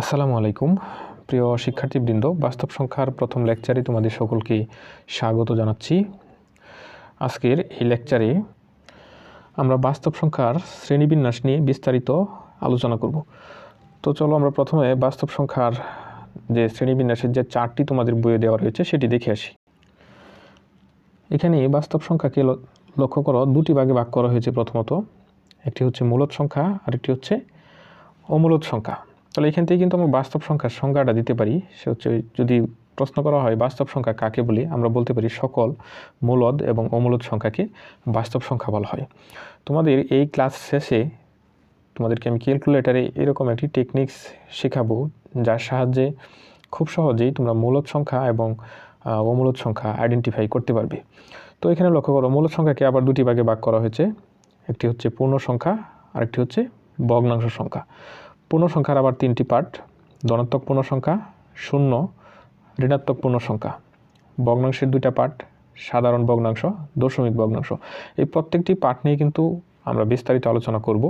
আসসালামু আলাইকুম। প্রিয় শিক্ষার্থীবৃন্দ, বাস্তব সংখ্যার প্রথম লেকচারে তোমাদের সকলকে স্বাগত জানাচ্ছি। আজকের এই লেকচারে আমরা বাস্তব সংখ্যার শ্রেণীবিন্যাস নিয়ে বিস্তারিত আলোচনা করব। তো চলো আমরা প্রথমে বাস্তব সংখ্যার যে শ্রেণীবিন্যাসের যে চারটি তোমাদের বইয়ে দেওয়া রয়েছে, সেটি দেখে আসি। এখানে বাস্তব সংখ্যাকে লক্ষ্য করো, দুটি ভাগে ভাগ করা হয়েছে প্রথমত। একটি হচ্ছে মূলত সংখ্যা, আরেকটি হচ্ছে অমূলত সংখ্যা। তাহলে এখান থেকে কিন্তু আমরা বাস্তব সংখ্যার সংজ্ঞাটা দিতে পারি। সে হচ্ছে যদি প্রশ্ন করা হয় বাস্তব সংখ্যা কাকে বলি, আমরা বলতে পারি সকল মূলদ এবং অমূলদ সংখ্যাকে বাস্তব সংখ্যা বলা হয়। তোমাদের এই ক্লাস শেষে তোমাদেরকে আমি ক্যালকুলেটারে এরকম একটি টেকনিক্স শেখাবো, যার সাহায্যে খুব সহজেই তোমরা মূলদ সংখ্যা এবং অমূলদ সংখ্যা আইডেন্টিফাই করতে পারবে। তো এখানে লক্ষ্য করো, মূলদ সংখ্যাকে আবার দুটি ভাগে ভাগ করা হয়েছে। একটি হচ্ছে পূর্ণ সংখ্যা, আরেকটি হচ্ছে ভগ্নাংশ সংখ্যা। পূর্ণ সংখ্যার আবার তিনটি পার্ট। ধনাত্মক পূর্ণ সংখ্যা শূন্য, ঋণাত্মক পূর্ণ সংখ্যা ভগ্নাংশের দুইটা পার্ট, সাধারণ ভগ্নাংশ, দশমিক ভগ্নাংশ। এই প্রত্যেকটি পার্ট নিয়ে কিন্তু আমরা বিস্তারিত আলোচনা করব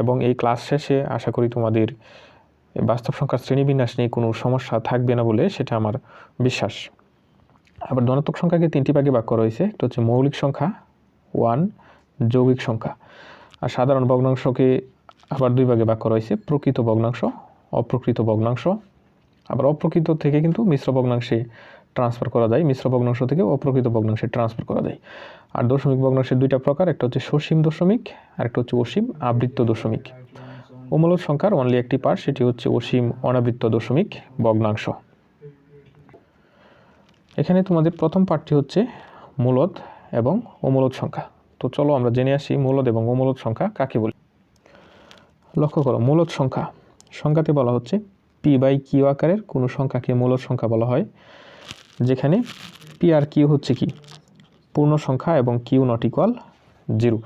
এবং এই ক্লাস শেষে আশা করি তোমাদের বাস্তব সংখ্যার শ্রেণীবিন্যাস নিয়ে কোনো সমস্যা থাকবে না বলে সেটা আমার বিশ্বাস। আবার ধনাত্মক সংখ্যাকে তিনটি ভাগে ভাগ করা হয়েছে। একটা হচ্ছে মৌলিক সংখ্যা ওয়ান যৌগিক সংখ্যা। আর সাধারণ ভগ্নাংশকে আবার দুই ভাগে ভাগ করা হয়েছে, প্রকৃত ভগ্নাংশ, অপ্রকৃত ভগ্নাংশ। আবার অপ্রকৃত থেকে কিন্তু মিশ্র ভগ্নাংশে ট্রান্সফার করা যায়, মিশ্র ভগ্নাংশ থেকে অপ্রকৃত ভগ্নাংশে ট্রান্সফার করা যায়। আর দশমিক ভগ্নাংশের দুইটা প্রকার, একটা হচ্ছে সসীম দশমিক, আর একটা হচ্ছে অসীম আবৃত্ত দশমিক। অমূলদ সংখ্যার অনলি একটি পার্ট সেটি হচ্ছে অসীম অনাবৃত্ত দশমিক ভগ্নাংশ। এখানে তোমাদের প্রথম পার্টটি হচ্ছে মূলদ এবং অমূলদ সংখ্যা। তো চলো আমরা জেনে আসি মূলদ এবং অমূলদ সংখ্যা কাকে বলি। লক্ষ্য করো মূলদ সংখ্যা। সংখ্যাতে বলা হচ্ছে পি বাই কিউ আকারের কোনো সংখ্যাকে মূলদ সংখ্যা বলা হয়, যেখানে পি আর কিউ হচ্ছে কি? পূর্ণ সংখ্যা এবং কিউ নট ইকুয়াল জিরো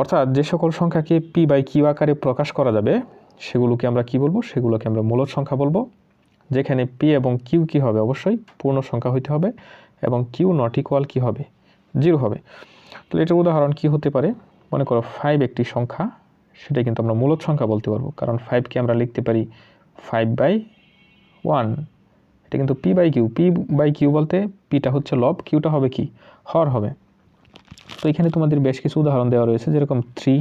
অর্থাৎ যে সকল সংখ্যাকে পি বাই কিউ আকারে প্রকাশ করা যাবে, সেগুলোকে আমরা কি বলব? সেগুলোকে আমরা মূলদ সংখ্যা বলব, যেখানে পি এবং কিউ কি হবে? অবশ্যই পূর্ণ সংখ্যা হইতে হবে এবং কিউ নট ইকুয়াল কি হবে? জিরো হবে। তো এটার উদাহরণ কি হতে পারে? মনে করো ফাইভ একটি সংখ্যা সেটা কিন্তু আমরা মূলদ সংখ্যা বলতে পারব। কারণ ফাইভকে আমরা লিখতে পারি ফাইভ বাই ওয়ান এটা কিন্তু P by Q P by Q বলতে পিটা হচ্ছে লব কিউটা হবে কি? হর হবে। তো এখানে তোমাদের বেশ কিছু উদাহরণ দেওয়া রয়েছে, যেরকম থ্রি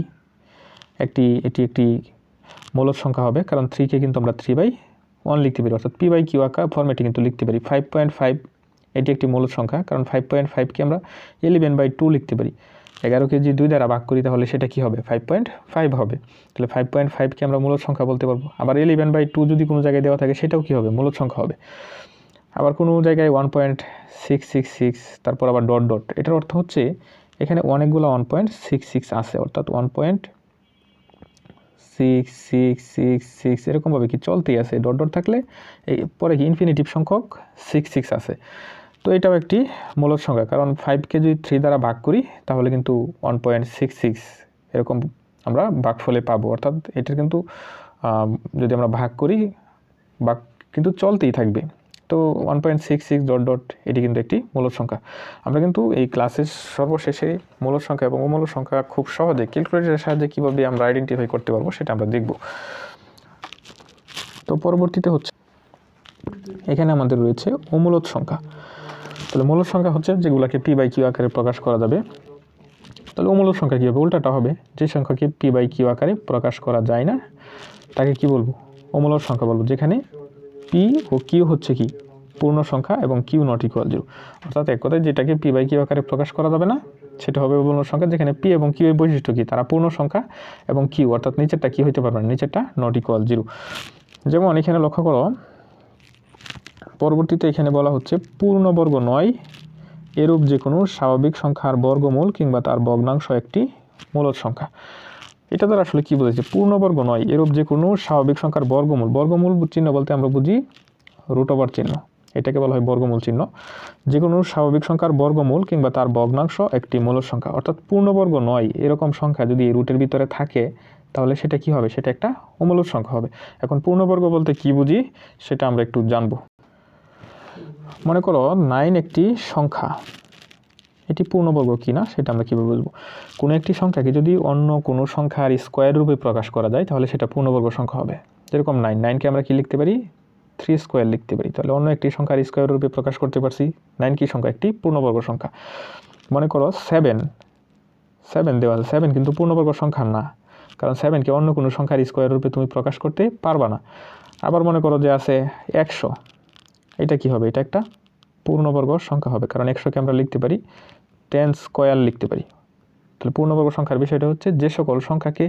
একটি, এটি একটি মূলদ সংখ্যা হবে, কারণ থ্রিকে কিন্তু আমরা থ্রি বাই ওয়ান লিখতে পারি। অর্থাৎ পি বাই কিউ আকার ফর্মেটে কিন্তু লিখতে পারি। ফাইভ পয়েন্ট ফাইভ এটি একটি মূলদ সংখ্যা, কারণ ফাইভ পয়েন্ট ফাইভকে আমরা ইলেভেন বাই টু লিখতে পারি। এগারো কেজি দুই দ্বারা ভাগ করি তাহলে সেটা কি হবে? ফাইভ পয়েন্ট ফাইভ হবে। তাহলে ফাইভ পয়েন্ট ফাইভকে আমরা মূলদ সংখ্যা বলতে পারব। আবার ইলেভেন বাই টু যদি কোনো জায়গায় দেওয়া থাকে, সেটাও কি হবে? মূলদ সংখ্যা হবে। আবার কোনো জায়গায় one point six six six তারপর আবার ডট ডট এটার অর্থ হচ্ছে এখানে অনেকগুলো ওয়ান পয়েন্ট সিক্স সিক্স আছে, অর্থাৎ one point six six six six এরকমভাবে কি চলতেই আছে। ডট ডট থাকলে এই পরে কি ইনফিনিটিভ সংখ্যক সিক্স সিক্স আছে। তো এটাও একটি মূলদ সংখ্যা। কারণ ফাইভকে যদি থ্রি দ্বারা ভাগ করি, তাহলে কিন্তু ওয়ান পয়েন্ট সিক্স সিক্স এরকম আমরা ভাগফলে পাবো। অর্থাৎ এটার কিন্তু যদি আমরা ভাগ করি ভাগ কিন্তু চলতেই থাকবে। তো one point six six dot dot এটি কিন্তু একটি মূলদ সংখ্যা। আমরা কিন্তু এই ক্লাসের সর্বশেষে মূলদ সংখ্যা এবং অমূলদ সংখ্যা খুব সহজে ক্যালকুলেটরের সাহায্যে কীভাবে আমরা আইডেন্টিফাই করতে পারব সেটা আমরা দেখব। তো পরবর্তীতে হচ্ছে, এখানে আমাদের রয়েছে অমূলদ সংখ্যা। তাহলে মূলদ সংখ্যা হচ্ছে যেগুলোকে পি বাই কিউ আকারে প্রকাশ করা যাবে। তাহলে অমূলদ সংখ্যা কী হবে? উল্টাটা হবে। যে সংখ্যাকে পি বাই কিউ আকারে প্রকাশ করা যায় না, তাকে কি বলব? অমূলদ সংখ্যা বলব, যেখানে পি ও কিউ হচ্ছে কি? পূর্ণ সংখ্যা এবং কিউ নট ইকুয়াল জিরো অর্থাৎ এক কথায় যেটাকে পি বাই কিউ আকারে প্রকাশ করা যাবে না, সেটা হবে পূর্ণ সংখ্যা, যেখানে পি এবং কিউ এর বৈশিষ্ট্য কি? তারা পূর্ণ সংখ্যা এবং কিউ অর্থাৎ নিচেরটা কি হইতে পারবে না? নিচেরটা নট ইকুয়াল জিরো যেমন এখানে লক্ষ্য করো পরবর্তীতে এখানে বলা হচ্ছে পূর্ণবর্গ নয়। এরূপ যে কোনো স্বাভাবিক সংখ্যার বর্গমূল কিংবা তার ভগ্নাংশ একটি মূলদ সংখ্যা। এটা দ্বারা আসলে কী বোঝাচ্ছে? পূর্ণবর্গ নয়, এরূপ যে কোনো স্বাভাবিক সংখ্যার বর্গমূল। বর্গমূল চিহ্ন বলতে আমরা বুঝি রুট ওভার চিহ্ন। এটাকে বলা হয় বর্গমূল চিহ্ন। যে কোনো স্বাভাবিক সংখ্যার বর্গমূল কিংবা তার ভগ্নাংশ একটি মূলদ সংখ্যা। অর্থাৎ পূর্ণবর্গ নয়, এরকম সংখ্যা যদি রুটের ভিতরে থাকে, তাহলে সেটা কি হবে? সেটা একটা অমূলদ সংখ্যা হবে। এখন পূর্ণবর্গ বলতে কি বুঝি? সেটা আমরা একটু জানব। মনে করো নাইন একটি সংখ্যা। এটি পূর্ণবর্গ কি না সেটা আমরা কীভাবে বুঝব কোনো একটি সংখ্যাকে যদি অন্য কোনো সংখ্যার স্কোয়ার রূপে প্রকাশ করা যায়, তাহলে সেটা পূর্ণবর্গ সংখ্যা হবে। যেরকম নাইন নাইনকে আমরা কি লিখতে পারি? থ্রি স্কোয়ার লিখতে পারি। তাহলে অন্য একটি সংখ্যার স্কোয়ার রূপে প্রকাশ করতে পারছি। নাইন কি সংখ্যা? একটি পূর্ণবর্গ সংখ্যা। মনে করো সেভেন সেভেন দেওয়া সেভেন কিন্তু পূর্ণবর্গ সংখ্যা না। কারণ সেভেনকে অন্য কোনো সংখ্যার স্কোয়ার রূপে তুমি প্রকাশ করতে পারবা না। আবার মনে করো যে আছে একশো। এটা কি হবে? এটা একটা পূর্ণবর্গ সংখ্যা হবে, কারণ একশোকে আমরা লিখতে পারি টেন স্কোয়ার লিখতে পারি। তাহলে পূর্ণবর্গ সংখ্যার বিষয়টা হচ্ছে যে সকল সংখ্যাকে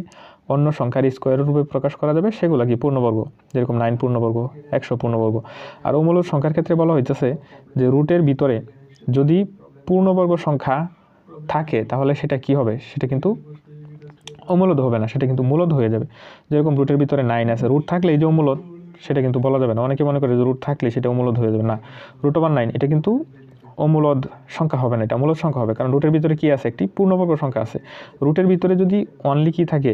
অন্য সংখ্যার স্কোয়ার রূপে প্রকাশ করা যাবে, সেগুলো কি? পূর্ণবর্গ। যেরকম নাইন পূর্ণবর্গ, একশো পূর্ণবর্গ। আর অমূলক সংখ্যার ক্ষেত্রে বলা হইতেছে যে রুটের ভিতরে যদি পূর্ণবর্গ সংখ্যা থাকে, তাহলে সেটা কি হবে? সেটা কিন্তু অমূলদ হবে না, সেটা কিন্তু মূলদ হয়ে যাবে। যেরকম রুটের ভিতরে নাইন আছে রুট থাকলে এই যে অমূলদ সেটা কিন্তু বলা যাবে না। অনেকে মনে করে যে রুট থাকলে সেটা অমূলদ হয়ে যাবে। না রুট ওভার নাইন এটা কিন্তু অমূলদ সংখ্যা হবে না, এটা মূলদ সংখ্যা হবে। কারণ রুটের ভিতরে কি আছে? একটি পূর্ণবর্গ সংখ্যা আছে। রুটের ভিতরে যদি অনলি কি থাকে,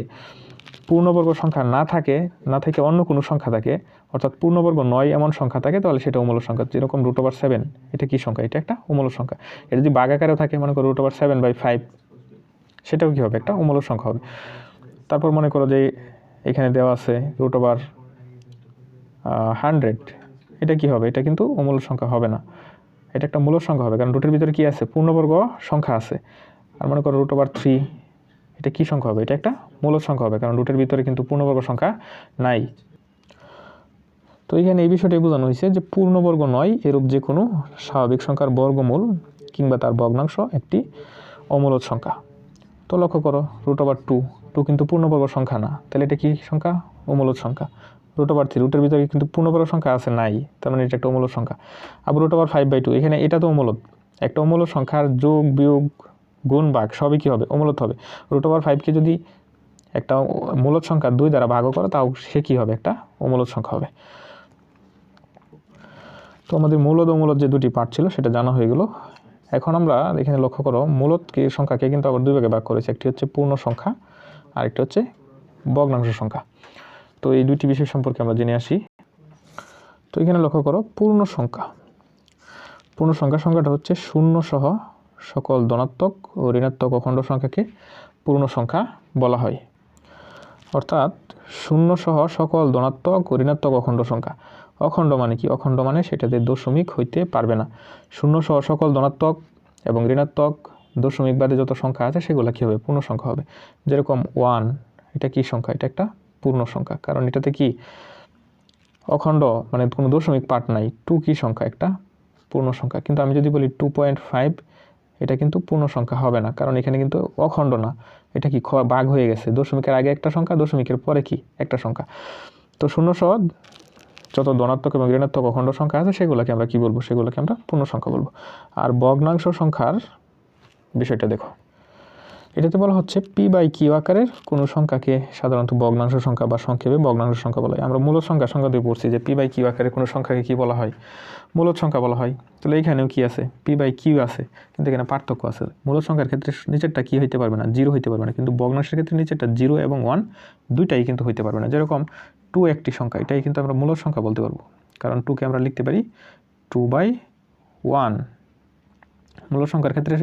পূর্ণবর্গ সংখ্যা না থাকে, না থেকে অন্য কোনো সংখ্যা থাকে, অর্থাৎ পূর্ণবর্গ নয় এমন সংখ্যা থাকে, তাহলে সেটা অমূল সংখ্যা। যেরকম রুট ওভার সেভেন এটা কি সংখ্যা? এটা একটা অমূলক সংখ্যা। এটা যদি বাঘ আকারেও থাকে, মনে করো root over seven by five সেটাও কী হবে? একটা অমূলক সংখ্যা হবে। তারপর মনে করো যে এখানে দেওয়া আছে রুট ওভার হান্ড্রেড এটা কি হবে? এটা কিন্তু অমূলক সংখ্যা হবে না। এটা একটা মূল সংখ্যা হবে, কারণ রুটের ভিতরে কি আছে? পূর্ণবর্গ সংখ্যা আছে। আর মনে করো রুট ওভার থ্রি এটা কী সংখ্যা হবে? এটা একটা মূলক সংখ্যা হবে, কারণ রুটের ভিতরে কিন্তু পূর্ণবর্গ সংখ্যা নাই। তো এখানে এই বিষয়টাই বোঝানো হয়েছে যে পূর্ণবর্গ নয়, এরূপ যে কোনো স্বাভাবিক সংখ্যার বর্গমূল কিংবা তার ভগ্নাংশ একটি অমূলক সংখ্যা। তো লক্ষ্য করো রুট ওভার টু টু কিন্তু পূর্ণবর্গ সংখ্যা না। তাহলে এটা কি সংখ্যা? অমূলক সংখ্যা। রুট ওভার থ্রি রুটের ভিতরে কিন্তু পূর্ণবর্গ সংখ্যা আছে, নাই। তার মানে এটা একটা অমূলক সংখ্যা। আবার root over five by two এখানে এটা তো অমূলক। একটা অমূলক সংখ্যার যোগ, বিয়োগ, গুণ, ভাগ, সবই কী হবে? অমূলত হবে। রুট ওভার ফাইভকে যদি একটা মূলদ সংখ্যা দুই দ্বারা ভাগও করো, তাও সে কী হবে? একটা অমূলদ সংখ্যা হবে। তো আমাদের মূলত অমূলত যে দুটি পার্ট ছিল, সেটা জানা হয়ে গেল। এখন আমরা এখানে লক্ষ্য করো, মূলদ কি সংখ্যাকে কিন্তু আবার দুই ভাগে ভাগ করেছে। একটি হচ্ছে পূর্ণ সংখ্যা আর একটি হচ্ছে ভগ্নাংশ সংখ্যা। তো এই দুইটি বিষয় সম্পর্কে আমরা জেনে আসি। তো এখানে লক্ষ্য করো, পূর্ণ সংখ্যা। পূর্ণ সংখ্যা, সংখ্যাটা হচ্ছে শূন্য সহ সকল ধনাত্মক ও ঋণাত্মক অখণ্ড সংখ্যাকে পূর্ণ সংখ্যা বলা হয়। অর্থাৎ শূন্য সহ সকল ধনাত্মক ও ঋণাত্মক অখণ্ড সংখ্যা। অখণ্ড মানে কি? অখণ্ড মানে সেটাতে দশমিক হইতে পারবে না। শূন্য সহ সকল ধনাত্মক এবং ঋণাত্মক দশমিক বাদে যত সংখ্যা আছে সেগুলো কী হবে? পূর্ণ সংখ্যা হবে। যেরকম ওয়ান এটা কি সংখ্যা? এটা একটা পূর্ণ সংখ্যা। কারণ এটাতে কি? অখণ্ড মানে কোনো দশমিক পার্ট নাই টু কি সংখ্যা? একটা পূর্ণ সংখ্যা। কিন্তু আমি যদি বলি টু পয়েন্ট ফাইভ এটা কিন্তু পূর্ণ সংখ্যা হবে না। কারণ এখানে কিন্তু অখণ্ড না। এটা কি ভাগ হয়ে গেছে। দশমিকের আগে একটা সংখ্যা, দশমিকের পরে কি? একটা সংখ্যা। তো শূন্য সহ যত ধনাত্মক এবং ঋণাত্মক অখণ্ড সংখ্যা আছে, সেগুলোকে আমরা কি বলব? সেগুলোকে আমরা পূর্ণ সংখ্যা বলব। আর ভগ্নাংশ সংখ্যার বিষয়টা দেখো। এটাতে বলা হচ্ছে পি বাই কিউ আকারের কোনো সংখ্যাকে সাধারণত ভগ্নাংশ সংখ্যা বা সংক্ষেপে ভগ্নাংশ সংখ্যা বলা হয়। আমরা মূলত সংখ্যা সংখ্যা দিয়ে পড়ছি যে পি বাই কিউ আকারের কোনো সংখ্যাকে কি বলা হয়? মূলত সংখ্যা বলা হয়। তাহলে এইখানেও কি আছে? পি বাই কিউ আছে, কিন্তু এখানে পার্থক্য আছে। মূলত সংখ্যার ক্ষেত্রে নিচেরটা কি হইতে পারবে না? জিরো হইতে পারবে না, কিন্তু ভগ্নাংশের ক্ষেত্রে নিচেরটা জিরো এবং ওয়ান দুইটাই কিন্তু হইতে পারবে না। যেরকম টু একটি সংখ্যা, এটাই কিন্তু আমরা মূলত সংখ্যা বলতে পারব। কারণ টুকে আমরা লিখতে পারি টু বাই ওয়ান। মূলত সংখ্যার ক্ষেত্রে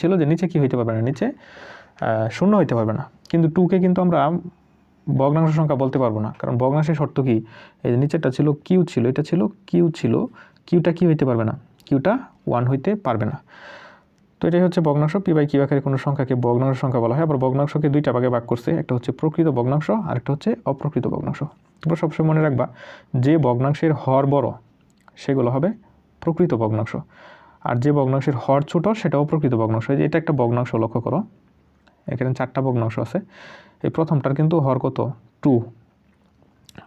ছিল যে নিচে কি হইতে পারবে না? নিচে শূন্য হইতে পারবে না। কিন্তু টুকে কিন্তু আমরা ভগ্নাংশ সংখ্যা বলতে পারব না। কারণ ভগ্নাংশের শর্ত কি? এই যে নিচেরটা ছিল কিউ ছিল, এটা ছিল কিউ ছিল। কিউটা কি হইতে পারবে না? কিউটা ওয়ান হইতে পারবে না। তো এটাই হচ্ছে ভগ্নাংশ। পি বাই কিউ আকারে কোনো সংখ্যাকে ভগ্নাংশ সংখ্যা বলা হয়। আবার ভগ্নাংশকে দুইটা ভাগে ভাগ করছে। একটা হচ্ছে প্রকৃত ভগ্নাংশ, আর একটা হচ্ছে অপ্রকৃত ভগ্নাংশ। তোমরা সবসময় মনে রাখবা, যে ভগ্নাংশের হর বড়, সেগুলো হবে প্রকৃত ভগ্নাংশ। আর যে ভগ্নাংশের হর ছোট, সেটাও প্রকৃত ভগ্নাংশ। এটা একটা ভগ্নাংশ, লক্ষ্য করো। এখানে চারটা ভগ্নাংশ আছে। এই প্রথমটার কিন্তু হর কত? টু।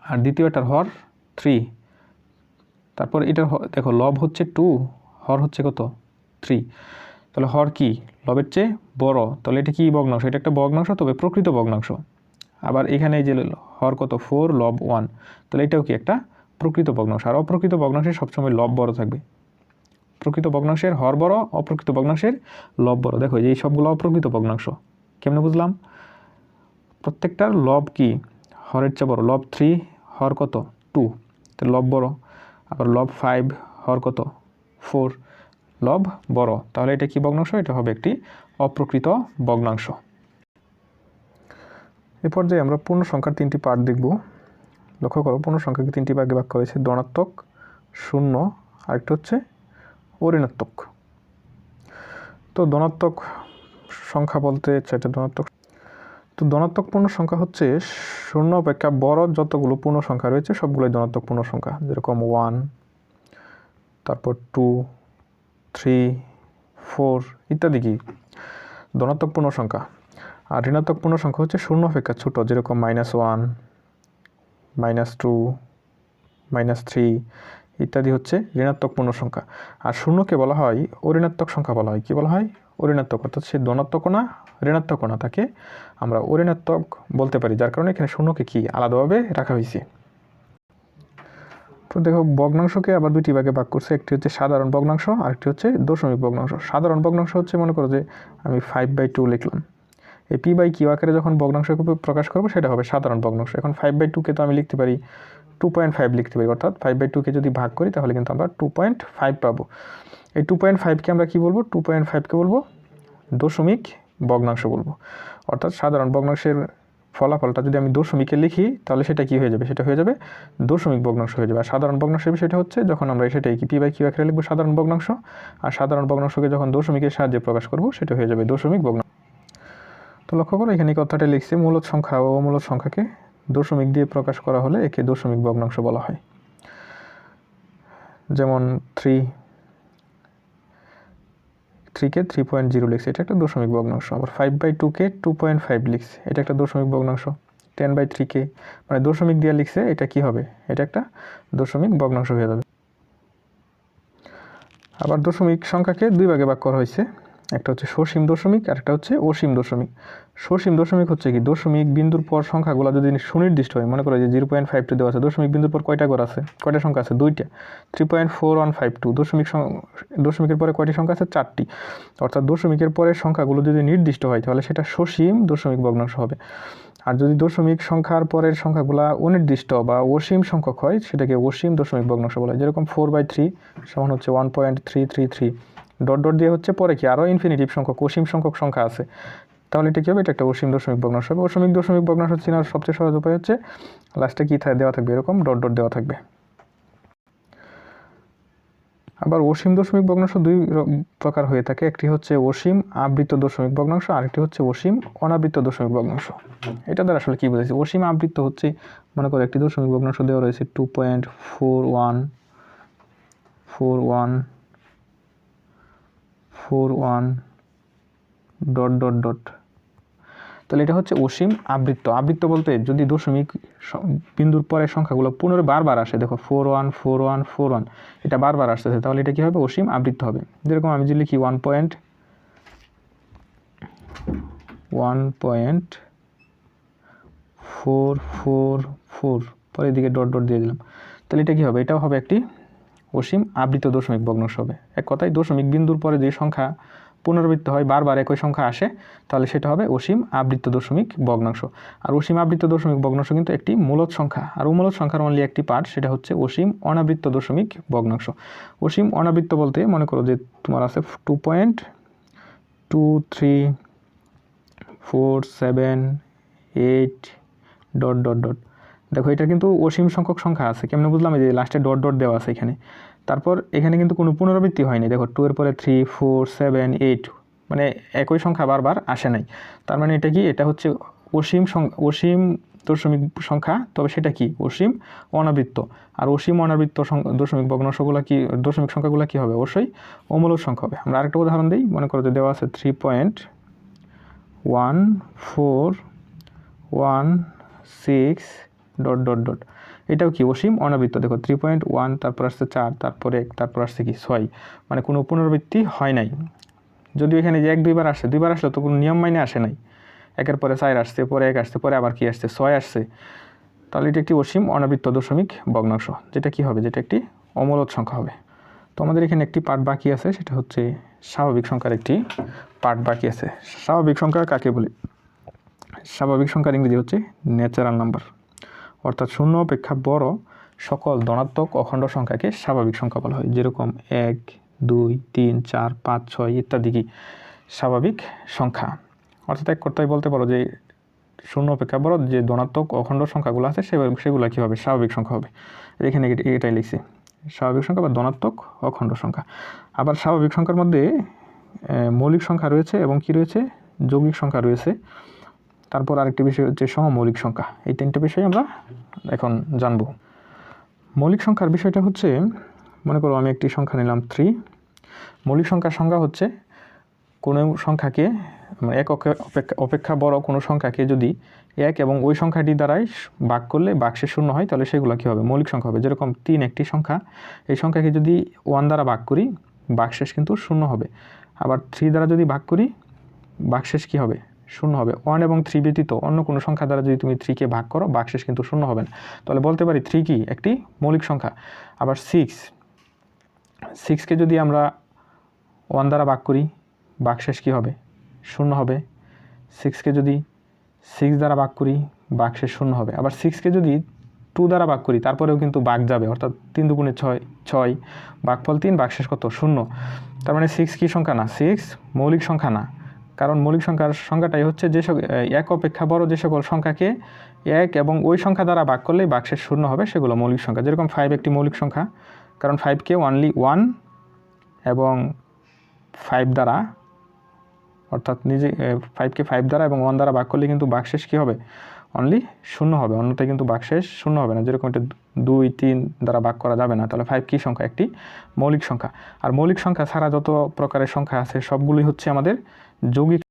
আর দ্বিতীয়টার হর থ্রি। তারপর এটার দেখো, লব হচ্ছে টু, হর হচ্ছে কত? থ্রি। তাহলে হর কি? লবের চেয়ে বড়। তাহলে এটা কি ভগ্নাংশ? এটা একটা ভগ্নাংশ, তবে প্রকৃত ভগ্নাংশ। আবার এখানে যে হর কত? ফোর, লব ওয়ান। তাহলে এটাও কি একটা প্রকৃত ভগ্নাংশ? আর অপ্রকৃত ভগ্নাংশের সবসময় লব বড় থাকবে। প্রকৃত ভগ্নাংশের হর বড়, অপ্রকৃত ভগ্নাংশের লব বড়। দেখো, এই সবগুলো অপ্রকৃত ভগ্নাংশ। কেমনে বুঝলাম? প্রত্যেকটার লব কি? হরের চেয়ে বড়। লব থ্রি হর কত? টু তো লব বড়। আবার লব ফাইভ হর কত? ফোর লব বড়। তাহলে এটা কি ভগ্নাংশ? এটা হবে একটি অপ্রকৃত ভগ্নাংশ। এ পর্যায়ে আমরা পূর্ণ সংখ্যার তিনটি পার্ট দেখব। লক্ষ্য করো, পূর্ণ সংখ্যাকে তিনটি ভাগে ভাগ করেছে ধনাত্মক, শূন্য, আরেকটা হচ্ছে অঋণাত্মক তো ধনাত্মক সংখ্যা বলতে চাইটা ধনাত্মক। তো ধনাত্মক পূর্ণ সংখ্যা হচ্ছে শূন্য অপেক্ষা বড় যতগুলো পূর্ণ সংখ্যা রয়েছে সবগুলোই ধনাত্মক পূর্ণ সংখ্যা। যেরকম ওয়ান তারপর টু থ্রি ফোর ইত্যাদি কি? ধনাত্মক পূর্ণ সংখ্যা। আর ঋণাত্মক পূর্ণ সংখ্যা হচ্ছে শূন্য অপেক্ষা ছোটো, যেরকম minus one minus two minus three ইত্যাদি হচ্ছে ঋণাত্মক পূর্ণ সংখ্যা। আর শূন্যকে বলা হয় অঋণাত্মক সংখ্যা বলা হয়। কী বলা হয়? অঋণাত্মক, অর্থাৎ সে ধনাত্মক না ঋণাত্মক না তাকে আমরা অঋণাত্মক বলতে পারি, যার কারণে এখানে শূন্যকে কি আলাদাভাবে রাখা হয়েছে। তো দেখো, ভগ্নাংশকে আবার দুইটি ভাগে ভাগ করছে। একটি হচ্ছে সাধারণ ভগ্নাংশ আর একটি হচ্ছে দশমিক ভগ্নাংশ। সাধারণ ভগ্নাংশ হচ্ছে, মনে করো যে আমি ফাইভ বাই টু লিখলাম। এই পি বাই কিউ আকারে যখন ভগ্নাংশকে প্রকাশ করব, সেটা হবে সাধারণ ভগ্নাংশ। এখন ফাইভ বাই টুকে তো আমি লিখতে পারি টু পয়েন্ট ফাইভ লিখতে পারি, অর্থাৎ ফাইভ বাই টুকে যদি ভাগ করি, তাহলে কিন্তু আমরা টু পয়েন্ট ফাইভ পাবো। এই টু পয়েন্ট ফাইভকে আমরা কী বলব? টু পয়েন্ট ফাইভকে বলব? দশমিক ভগ্নাংশ বলব। অর্থাৎ সাধারণ ভগ্নাংশের ফলাফলটা যদি আমি দশমিকে লিখি, তাহলে সেটা কি হয়ে যাবে? সেটা হয়ে যাবে দশমিক ভগ্নাংশ হয়ে যাবে। আর সাধারণ ভগ্নাংশের বিষয়টা হচ্ছে, যখন আমরা সেটাই কি পি বাই কিউ আকারে লিখব সাধারণ ভগ্নাংশ, আর সাধারণ ভগ্নাংশকে যখন দশমিকের সাহায্যে প্রকাশ করব, সেটা হয়ে যাবে দশমিক ভগ্নাংশ। তো লক্ষ্য করো, এখানে কথাটা লিখছে, মূলত সংখ্যা ও অমূলত সংখ্যাকে দশমিক দিয়ে প্রকাশ করা হলে একে দশমিক ভগ্নাংশ বলা হয়। যেমন থ্রি থ্রিকে থ্রি পয়েন্ট জিরো লিখছে, এটা একটা দশমিক ভগ্নাংশ। আবার ফাইভ বাই টুকে টু পয়েন্ট ফাইভ লিখছে, এটা একটা দশমিক ভগ্নাংশ। টেন বাই থ্রিকে মানে দশমিক দিয়ে লিখছে, এটা কি হবে? এটা একটা দশমিক ভগ্নাংশ হয়ে যাবে। আবার দশমিক সংখ্যাকে দুই ভাগে ভাগ করা হয়েছে। একটা হচ্ছে সসীম দশমিক, আর একটা হচ্ছে অসীম দশমিক। সসীম দশমিক হচ্ছে কি? দশমিক বিন্দুর পর সংখ্যাগুলো যদি সুনির্দিষ্ট হয়, মনে করো যে জিরো পয়েন্ট ফাইভ টু দেওয়া আছে, দশমিক বিন্দুর পর কয়টা ঘর আছে? কয়টা সংখ্যা আছে? দুইটা। Three point four one five two দশমিক দশমিকের পরে কয়টি সংখ্যা আছে? চারটি। অর্থাৎ দশমিকের পরের সংখ্যাগুলো যদি নির্দিষ্ট হয়, তাহলে সেটা সসীম দশমিক ভগ্নাংশ হবে। আর যদি দশমিক সংখ্যার পরের সংখ্যাগুলো অনির্দিষ্ট বা অসীম সংখ্যক হয়, সেটাকে অসীম দশমিক ভগ্নাংশ বলা। যেরকম ফোর বাই থ্রি সমান হচ্ছে one point three three three dot dot দিয়ে হচ্ছে পরে কি আরও ইনফিনিটিভ সংখ্যক অসীম সংখ্যক সংখ্যা আছে। তাহলে এটা কী হবে? এটা একটা অসীম দশমিক ভগ্নাংশ হবে। অসীমিক দশমিক ভগ্নাংশ চেনার সবচেয়ে সহজ উপায় হচ্ছে লাস্টে কী দেওয়া থাকবে? এরকম ডট ডট দেওয়া থাকবে। আবার অসীম দশমিক ভগ্নাংশ দুই প্রকার হয়ে থাকে। একটি হচ্ছে অসীম আবৃত দশমিক ভগ্নাংশ, আরেকটি হচ্ছে অসীম অনাবৃত দশমিক ভগ্নাংশ। এটা দ্বারা আসলে কী বুঝেছি অসীম আবৃত্ত হচ্ছে, মনে করো একটি দশমিক ভগ্নাংশ দেওয়া রয়েছে two point four one four one four one dot dot dot. তাহলে এটা হচ্ছে অসীম আবৃত্ত। আবৃত্ত বলতে যদি দশমিক বিন্দুর পরের সংখ্যাগুলো পুনরায় বারবার আসে, দেখো four one four one four one, এটা বারবার আসতেছে, তাহলে এটা কী হবে? অসীম আবৃত্ত হবে। যেরকম আমি যদি লিখি one point one point four four four পরে এদিকে ডট ডট দিয়ে দিলাম। তাহলে এটা কী হবে? এটাও হবে একটি অসীম আবৃত দশমিক ভগ্নাংশ হবে এক কথায় দশমিক বিন্দুর পরে যে সংখ্যা পুনরাবৃত্ত হয়, বারবার একই সংখ্যা আসে, তাহলে সেটা হবে অসীম আবৃত্ত দশমিক ভগ্নাংশ। আর অসীম আবৃত্ত দশমিক ভগ্নাংশ কিন্তু একটি মূলত সংখ্যা। আর মূলত সংখ্যার অনলি একটি পার্ট সেটা হচ্ছে অসীম অনাবৃত্ত দশমিক ভগ্নাংশ। অসীম অনাবৃত্ত বলতে মনে করো যে তোমার আছে two point two three four seven eight dot dot dot দেখো এটা কিন্তু অসীম সংখ্যক সংখ্যা আছে। কেমন বুঝলাম? যে লাস্টে ডট ডট দেওয়া আছে এখানে। তারপর এখানে কিন্তু কোনো পুনরাবৃত্তি হয়নি। দেখো টু এর পরে থ্রি ফোর সেভেন এইট মানে একই সংখ্যা বারবার আসে নাই। তার মানে এটা কি? এটা হচ্ছে অসীম অসীম দশমিক সংখ্যা, তবে সেটা কি? অসীম অনাবৃত্ত। আর অসীম অনাবৃত্ত দশমিক ভগ্নাংশগুলো কি দশমিক সংখ্যাগুলো কী হবে? অবশ্যই অমূলক সংখ্যা হবে। আমরা আরেকটা উদাহরণ দিই। মনে করো যে দেওয়া আছে three point one four one six dot dot dot এটাও কি? অসীম, অনাবৃত্ত। দেখো থ্রি পয়েন্ট ওয়ান তারপর আসছে চার, তারপরে এক, তারপর আসছে কি? ছয়। মানে কোনো পুনরাবৃত্তি হয় নাই। যদিও এখানে যে এক, দুইবার আসছে, দুইবার আসলে তো কোনো নিয়ম মাইনে আসে নাই। একের পরে চার আসছে, পরে এক আসছে, পরে আবার কি আসছে? ছয় আসছে। তাহলে এটি একটি অসীম, অনাবৃত্ত দশমিক ভগ্নাংশ। যেটা কি হবে? যেটা একটি অমূলত সংখ্যা হবে। তো আমাদের এখানে একটি পার্ট বাকি আছে, সেটা হচ্ছে স্বাভাবিক সংখ্যার একটি পার্ট বাকি আছে। স্বাভাবিক সংখ্যা কাকে বলি? স্বাভাবিক সংখ্যার ইংরেজি হচ্ছে ন্যাচারাল নাম্বার অর্থাৎ শূন্য অপেক্ষা বড় সকল ধনাত্মক অখণ্ড সংখ্যাকে স্বাভাবিক সংখ্যা বলা হয়। যেরকম এক, দুই, তিন, চার, পাঁচ, ছয় ইত্যাদি কি স্বাভাবিক সংখ্যা। অর্থাৎ এক কথায় বলতে পারো যে শূন্য অপেক্ষা বড়, যে ধনাত্মক অখণ্ড সংখ্যাগুলো আছে সে সেগুলো কী হবে স্বাভাবিক সংখ্যা হবে। এখানে এট- এটাই লিখছি। স্বাভাবিক সংখ্যা বা ধনাত্মক অখণ্ড সংখ্যা। আবার স্বাভাবিক সংখ্যার মধ্যে মৌলিক সংখ্যা রয়েছে এবং কি রয়েছে? যৌগিক সংখ্যা রয়েছে। তারপর আরেকটি বিষয় হচ্ছে সমমৌলিক সংখ্যা। এই তিনটে বিষয় আমরা এখন জানব। মৌলিক সংখ্যার বিষয়টা হচ্ছে, মনে করো আমি একটি সংখ্যা নিলাম থ্রি মৌলিক সংখ্যার সংখ্যা হচ্ছে কোনো সংখ্যাকে মানে এক অপেক্ষা অপেক্ষা বড় কোনো সংখ্যাকে যদি এক এবং ওই সংখ্যাটি দ্বারাই ভাগ করলে বাক্সে শূন্য হয়, তাহলে সেগুলো কী হবে? মৌলিক সংখ্যা হবে। যেরকম তিন একটি সংখ্যা, এই সংখ্যাকে যদি ওয়ান দ্বারা ভাগ করি বাকশেষ কিন্তু শূন্য হবে। আবার থ্রি দ্বারা যদি ভাগ করি বাকশেষ কী হবে? শূন্য হবে। ওয়ান এবং থ্রি ব্যতীত অন্য কোনো সংখ্যা দ্বারা যদি তুমি থ্রিকে ভাগ করো, বাকশেষ কিন্তু শূন্য হবে না। তাহলে বলতে পারি থ্রি কি? একটি মৌলিক সংখ্যা। আবার সিক্স সিক্সকে যদি আমরা ওয়ান দ্বারা ভাগ করি, বাকশেষ কী হবে? শূন্য হবে। সিক্সকে যদি সিক্স দ্বারা ভাগ করি, বাকশেষ শূন্য হবে। আবার সিক্সকে যদি টু দ্বারা ভাগ করি, তারপরেও কিন্তু বাঘ যাবে। অর্থাৎ তিন দুগুণে ছয় ছয় বাঘফল তিন, বাকশেষ কত? শূন্য। তার মানে সিক্স কী সংখ্যা না? সিক্স মৌলিক সংখ্যা না। কারণ মৌলিক সংখ্যার সংখ্যাটাই হচ্ছে যে এক অপেক্ষা বড় যে সকল সংখ্যাকে এক এবং ওই সংখ্যা দ্বারা ভাগ করলেই বাকশেষ শূন্য হবে, সেগুলো মৌলিক সংখ্যা। যেরকম ফাইভ একটি মৌলিক সংখ্যা, কারণ ফাইভকে অনলি ওয়ান এবং ফাইভ দ্বারা, অর্থাৎ নিজে ফাইভকে ফাইভ দ্বারা এবং ওয়ান দ্বারা ভাগ করলে কিন্তু বাকশেষ কী হবে? অনলি শূন্য হবে। অন্যথায় কিন্তু বাকশেষ শূন্য হবে না। যেরকম এটা দুই, তিন দ্বারা ভাগ করা যাবে না, তাহলে ফাইভ কী সংখ্যা? একটি মৌলিক সংখ্যা। আর মৌলিক সংখ্যা ছাড়া যত প্রকারের সংখ্যা আছে সবগুলি হচ্ছে আমাদের যৌগিক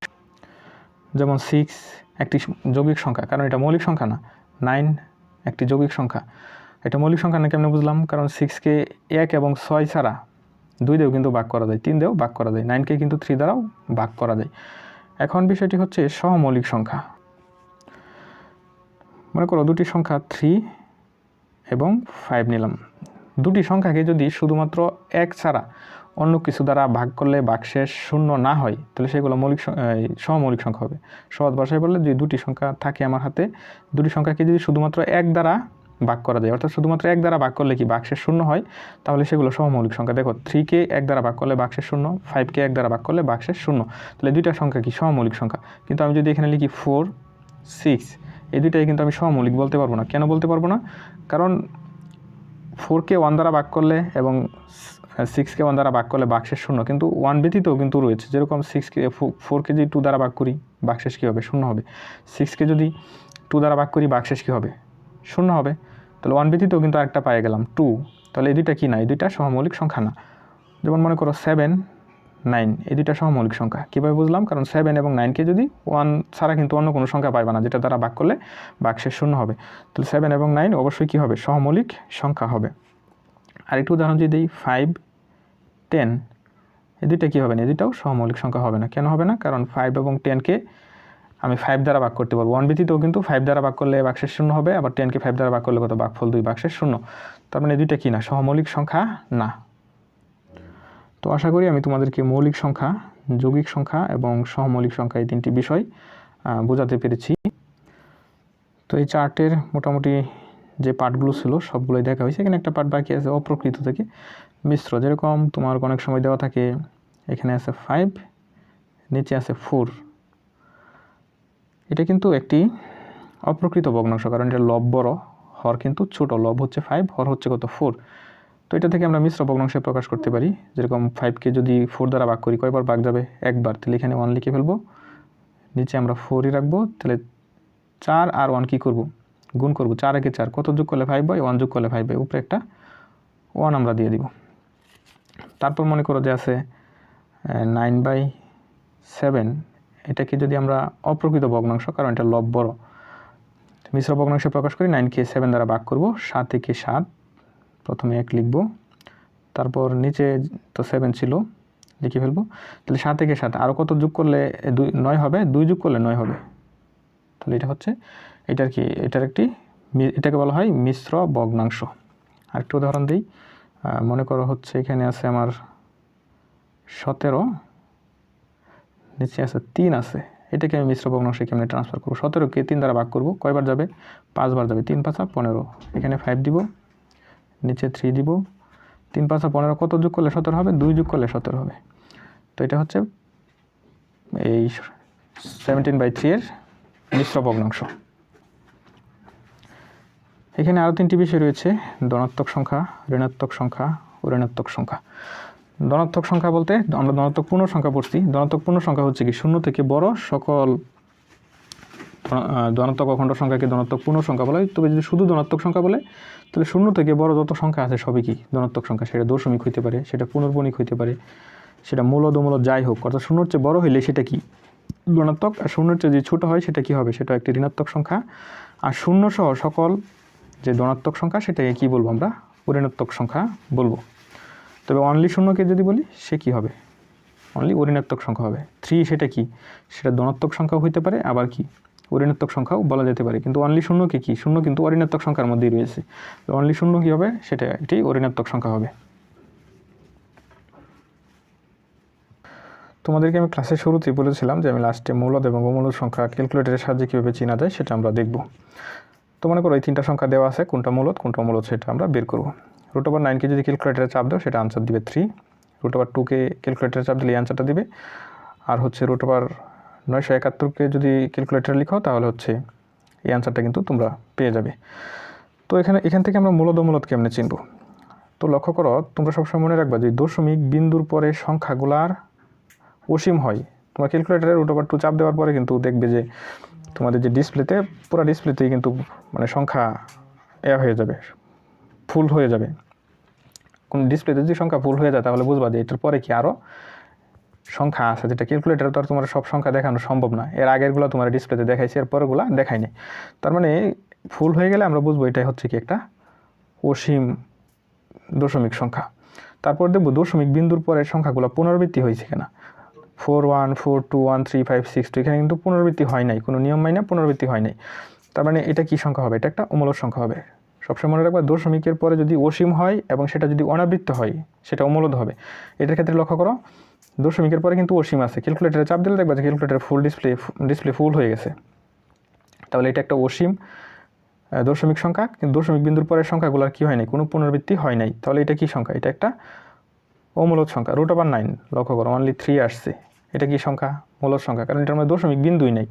যেমন সিক্স একটি যৌগিক সংখ্যা, কারণ এটা মৌলিক সংখ্যা না নাইন একটি যৌগিক সংখ্যা। এটা মৌলিক সংখ্যা না কেমনে বুঝলাম? কারণ সিক্সকে এক এবং ছয় ছাড়া দুই দিয়েও কিন্তু ভাগ করা যায়, তিন দিয়েও ভাগ করা যায় নাইনকে কিন্তু থ্রি দ্বারাও ভাগ করা যায়। এখন বিষয়টি হচ্ছে সহমৌলিক সংখ্যা। মনে করো দুটি সংখ্যা থ্রি এবং ফাইভ নিলাম। দুটি সংখ্যাকে যদি শুধুমাত্র এক ছাড়া অন্য কিছু দ্বারা ভাগ করলে বাকশেষ শূন্য না হয়, তাহলে সেগুলো মৌলিক সং- এই সহমৌলিক সংখ্যা হবে। সহজ ভাষায় বললে যদি দুটি সংখ্যা থাকে আমার হাতে, দুটি সংখ্যাকে যদি শুধুমাত্র এক দ্বারা ভাগ করা যায়, অর্থাৎ শুধুমাত্র এক দ্বারা ভাগ করলে কি বাক্সের শূন্য হয়, তাহলে সেগুলো সহমৌলিক সংখ্যা। দেখো থ্রিকে এক দ্বারা ভাগ করলে বাক্সের শূন্য ফাইভকে এক দ্বারা ভাগ করলে বাক্সের শূন্য, তাহলে দুইটা সংখ্যা কি? সহমৌলিক সংখ্যা। কিন্তু আমি যদি এখানে লিখি ফোর সিক্স এই দুইটাই কিন্তু আমি সহমৌলিক বলতে পারব না। কেন বলতে পারব না? কারণ ফোরকে ওয়ান দ্বারা ভাগ করলে এবং সিক্সকে ওয়ান দ্বারা ভাগ করলে বাক্সের শূন্য, কিন্তু ওয়ান ব্যতীতও কিন্তু রয়েছে। যেরকম সিক্সকে ফোরকে যদি টু দ্বারা ভাগ করি বাক্সেস কী হবে? শূন্য হবে। সিক্সকে যদি টু দ্বারা ভাগ করি বাক্সেস কী হবে? শূন্য হবে। তাহলে ওয়ান ব্যতীতও কিন্তু আরেকটা পায়ে গেলাম টু তাহলে এই দুইটা কী না? এই দুইটা সহমৌলিক সংখ্যা না। যেমন মনে করো সেভেন নাইন এই দুইটা সহমৌলিক সংখ্যা। কীভাবে বুঝলাম? কারণ সেভেন এবং নাইনকে যদি ওয়ান ছাড়া কিন্তু অন্য কোনো সংখ্যা পাইবা না, যেটা দ্বারা ভাগ করলে বাক্সের শূন্য হবে। তাহলে সেভেন এবং নাইন অবশ্যই কী হবে? সহমৌলিক সংখ্যা হবে। আরেকটু উদাহরণ যদি দিই ফাইভ টেন এই দুইটা কী হবে না? এই দুইটাও সহমৌলিক সংখ্যা হবে না। কেন হবে না? কারণ ফাইভ এবং টেনকে আমি ফাইভ দ্বারা ভাগ করতে পারব ওয়ান ব্যতীতও কিন্তু ফাইভ দ্বারা ভাগ করলে বাক্সের শূন্য হবে, আবার টেনকে ফাইভ দ্বারা ভাগ করলে কত? ভাগফল দুই, বাক্সের শূন্য। তার মানে দুইটা কি না? সহমৌলিক সংখ্যা না। তো আশা করি আমি তোমাদেরকে মৌলিক সংখ্যা, যৌগিক সংখ্যা এবং সহমৌলিক সংখ্যা এই তিনটি বিষয় বোঝাতে পেরেছি। তো এই চার্টের মোটামুটি যে পার্টগুলো ছিল, সবগুলোই দেখা হয়েছে। এখানে একটা পার্ট বাকি আছে, অপ্রকৃত থেকে। মিশ্র, যেরকম তোমার অনেক সময় দেওয়া থাকে, এখানে আছে ফাইভ নিচে আছে ফোর এটা কিন্তু একটি অপ্রকৃত ভগ্নাংশ, কারণ এটা লব বড়, হর কিন্তু ছোট। লব হচ্ছে ফাইভ হর হচ্ছে কত? ফোর তো এটা থেকে আমরা মিশ্র ভগ্নাংশে প্রকাশ করতে পারি। যেরকম ফাইভকে যদি ফোর দ্বারা ভাগ করি, কয়বার ভাগ যাবে? একবার। তাহলে এখানে ওয়ান লিখে ফেলব। নিচে আমরা ফোরই রাখব। তাহলে চার আর ওয়ান কী করব? গুণ করব। চার একে চার। কত যোগ করলে ফাইভ হয়? ওয়ান যোগ করলে ফাইভ হয়। উপরে একটা ওয়ান আমরা দিয়ে দিব। তারপর মনে করো যে আছে নাইন বাই সেভেন এটাকে যদি আমরা অপ্রকৃত ভগ্নাংশ, কারণ এটা লব বড়, মিশ্র ভগ্নাংশে প্রকাশ করি নাইনকে সেভেন দ্বারা ভাগ করব, সাত একে সাত, প্রথমে এক লিখব, তারপর নিচে তো সেভেন ছিল, লিখে ফেলব, তাহলে সাত একে সাত আরও কত যোগ করলে দুই, নয় হবে? দুই যোগ করলে নয় হবে। তাহলে এটা হচ্ছে, এটার কি, এটার একটি এটাকে বলা হয় মিশ্র ভগ্নাংশ। আরেকটি উদাহরণ দিই। মনে করো হচ্ছে এখানে আছে আমার সতেরো, নিচে আছে তিন আছে। এটাকে আমি মিশ্র ভগ্নাংশে কেমনে ট্রান্সফার করব? সতেরোকে তিন দ্বারা ভাগ করব। কয়বার যাবে? পাঁচবার যাবে। তিন পাঁচা পনেরো। এখানে ফাইভ দিব। নিচে থ্রি দিব। তিন পাঁচা পনেরো কত যোগ করলে সতেরো হবে? দুই যোগ করলে সতেরো হবে। তো এটা হচ্ছে এই সেভেন্টিন বাই থ্রি এর মিশ্র ভগ্নাংশ। এখানে আরও তিনটি বিষয় রয়েছে। ধনাত্মক সংখ্যা, ঋণাত্মক সংখ্যা ও ঋণাত্মক সংখ্যা। ধনাত্মক সংখ্যা বলতে আমরা ধনাত্মক পূর্ণ সংখ্যা পড়ছি। ধনাত্মক পূর্ণ সংখ্যা হচ্ছে কি? শূন্য থেকে বড় সকল ধনাত্মক অখণ্ড সংখ্যাকে ধনাত্মক পূর্ণ সংখ্যা বলা। হয় তবে যদি শুধু ধনাত্মক সংখ্যা বলে, তাহলে শূন্য থেকে বড় যত সংখ্যা আছে সবই কি? ধনাত্মক সংখ্যা। সেটা দশমিক হইতে পারে, সেটা পুনর্বণিক হইতে পারে, সেটা মূলদ যাই হোক, অর্থাৎ শূন্যর চেয়ে বড় হইলে সেটা কি? ধনাত্মক আর শূন্যর চেয়ে যে ছোটো হয়, সেটা কি হবে? সেটা একটি ঋণাত্মক সংখ্যা। আর শূন্য সহ সকল যে ধনাত্মক সংখ্যা, সেটাকে কি বলব আমরা? ঋণাত্মক সংখ্যা বলব। তবে অনলি শূন্যকে যদি বলি, সে কি হবে? অনলি ঋণাত্মক সংখ্যা হবে। থ্রি সেটা কি? সেটা ধনাত্মক সংখ্যাও হইতে পারে, আবার কি? ঋণাত্মক সংখ্যাও বলা যেতে পারে। কিন্তু অনলি শূন্যকে কি? শূন্য কিন্তু অঋণাত্মক সংখ্যার মধ্যেই রয়েছে। অনলি শূন্য কী হবে? সেটা একটি ঋণাত্মক সংখ্যা হবে। তোমাদেরকে আমি ক্লাসের শুরুতেই বলেছিলাম যে আমি লাস্টে মৌলদ এবং অমূলদ সংখ্যা ক্যালকুলেটরের সাহায্যে কীভাবে চেনা যায়, সেটা আমরা দেখব। তো মনে করো এই তিনটা সংখ্যা দেওয়া আছে, কোনটা মূলত কোনটা মূলত সেটা আমরা বের করব। রুট ওভার নাইনকে যদি ক্যালকুলেটারে চাপ দাও, সেটা আনসার দিবে থ্রি রুট ওভার টুকে ক্যালকুলেটারে চাপ দিলে এই আনসারটা দিবে। আর হচ্ছে রুট ওভার নয়শো একাত্তরকে যদি ক্যালকুলেটারে লিখো, তাহলে হচ্ছে এই আনসারটা কিন্তু তোমরা পেয়ে যাবে। তো এখানে, এখান থেকে আমরা মূলদ অমূলদ কেমনে চিনব? তো লক্ষ্য করো, তোমরা সবসময় মনে রাখবা যে দশমিক বিন্দুর পরে সংখ্যাগুলার অসীম হয়। তোমার ক্যালকুলেটারে রুট ওভার টু চাপ দেওয়ার পরে কিন্তু দেখবে যে তোমাদের যে ডিসপ্লেতে পুরো ডিসপ্লেতেই কিন্তু মানে সংখ্যা এ হয়ে যাবে ফুল হয়ে যাবে। কোন ডিসপ্লেতে যদি সংখ্যা ফুল হয়ে যায়, তাহলে বুঝবা যে এটার পরে কি আরও সংখ্যা আছে। যেটা ক্যালকুলেটারে তো আর তোমার সব সংখ্যা দেখানো সম্ভব না। এর আগেরগুলো তোমার ডিসপ্লেতে দেখাইছে এর পরেরগুলো দেখায়নি। তার মানে ফুল হয়ে গেলে আমরা বুঝব এটাই হচ্ছে কি একটা অসীম দশমিক সংখ্যা। তারপর দেখব দশমিক বিন্দুর পরে সংখ্যাগুলো পুনরাবৃত্তি হয়েছে কিনা। Four one four two one three five six two এখানে কিন্তু পুনরাবৃত্তি হয় নাই, কোনো নিয়ম মাইনা পুনরাবৃত্তি হয় নাই। তার মানে এটা কি সংখ্যা হবে? এটা একটা অমূলক সংখ্যা হবে। সবসময় মনে রাখবা, দশমিকের পরে যদি অসীম হয় এবং সেটা যদি অনাবৃত্ত হয়, সেটা অমূলদ হবে। এটার ক্ষেত্রে লক্ষ্য করো, দশমিকের পরে কিন্তু অসীম আছে। ক্যালকুলেটারে চাপ দিলে দেখবা যে calculator full display display full হয়ে গেছে। তাহলে এটা একটা অসীম দশমিক সংখ্যা, কিন্তু দশমিক বিন্দুর পরের সংখ্যাগুলোর কি হয় নাই? কোনো পুনরাবৃত্তি হয় নাই। তাহলে এটা কি সংখ্যা? এটা একটা অমূলদ সংখ্যা রুট ওভার নাইন লক্ষ্য করো অনলি থ্রি আসছে। এটা কি সংখ্যা? মূলদ সংখ্যা, কারণ এটার মধ্যে দশমিক, বিন্দুই নেই।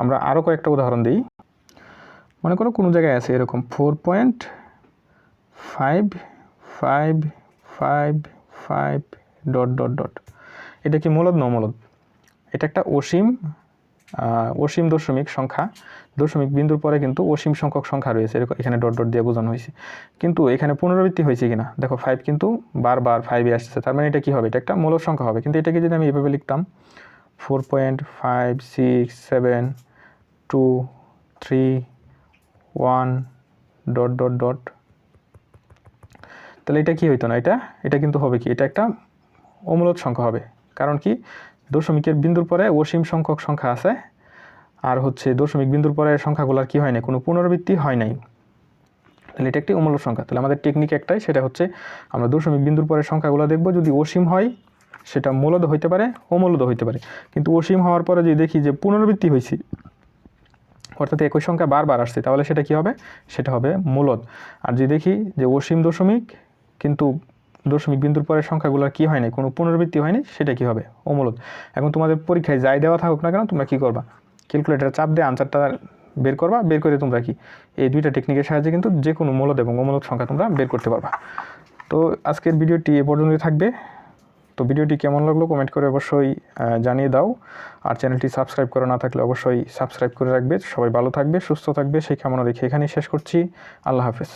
আমরা আরও কয়েকটা উদাহরণ দিই। মনে করো কোনো জায়গায় আছে এরকম four point five five five five dot dot dot এটা কি মূলদ ন মূলদ এটা একটা অসীম অসীম দশমিক সংখ্যা। দশমিক বিন্দুর পরে কিন্তু অসীম সংখ্যক সংখ্যা রয়েছে এখানে ডট ডট দিয়ে বোঝানো হয়েছে। কিন্তু এখানে পুনরাবৃত্তি হয়েছে কিনা? দেখো ফাইভ কিন্তু বারবার ফাইভে আসছে তার মানে এটা কী হবে? এটা একটা মূলদ সংখ্যা হবে। কিন্তু এটাকে যদি আমি এভাবে লিখতাম four point five six seven two three one dot dot dot তাহলে এটা কি হইতো না? এটা এটা কিন্তু হবে কি? এটা একটা অমূলদ সংখ্যা হবে। কারণ কি? দশমিকের বিন্দুর পরে অসীম সংখ্যক সংখ্যা আছে আর হচ্ছে দশমিক বিন্দুর পরে সংখ্যাগুলোর কি হয় না কোনো পুনরাবৃত্তি হয় নাই। তাহলে এটা একটি অমূল্য সংখ্যা। তাহলে আমাদের টেকনিক একটাই, সেটা হচ্ছে আমরা দশমিক বিন্দুর পরে সংখ্যাগুলো দেখব। যদি অসীম হয়, সেটা মূলদ হইতে পারে, অমূলদ হইতে পারে। কিন্তু অসীম হওয়ার পরে যদি দেখি যে পুনরাবৃত্তি হয়েছে অর্থাৎ একই সংখ্যা বারবার আসছে, তাহলে সেটা কি হবে? সেটা হবে মূলদ। আর যদি দেখি যে অসীম দশমিক, কিন্তু দশমিক বিন্দুর পরের সংখ্যাগুলো কি হয় নাই, কোনো পুনরাবৃত্তি হয়নি সেটা কি হবে? অমূলদ। এখন তোমাদের পরীক্ষায় যাই দেওয়া থাকুক না কেন, তোমরা কি করবা? ক্যালকুলেটারে চাপ দিয়ে আনসারটা বের করবা, বের করে তোমরা কি এই দুইটা টেকনিকের সাহায্যে কিন্তু যে কোনো মূলদ এবং অমূলদ সংখ্যা তোমরা বের করতে পারবা। তো আজকের ভিডিওটি এ পর্যন্তই থাকবে। তো ভিডিওটি কেমন লাগল কমেন্ট করে অবশ্যই জানিয়ে দাও। আর চ্যানেলটি সাবস্ক্রাইব করা না থাকলে অবশ্যই সাবস্ক্রাইব করে রাখবে। সবাই ভালো থাকবে, সুস্থ থাকবে। সেই কামনা রেখে এখানেই শেষ করছি। আল্লাহ হাফেজ।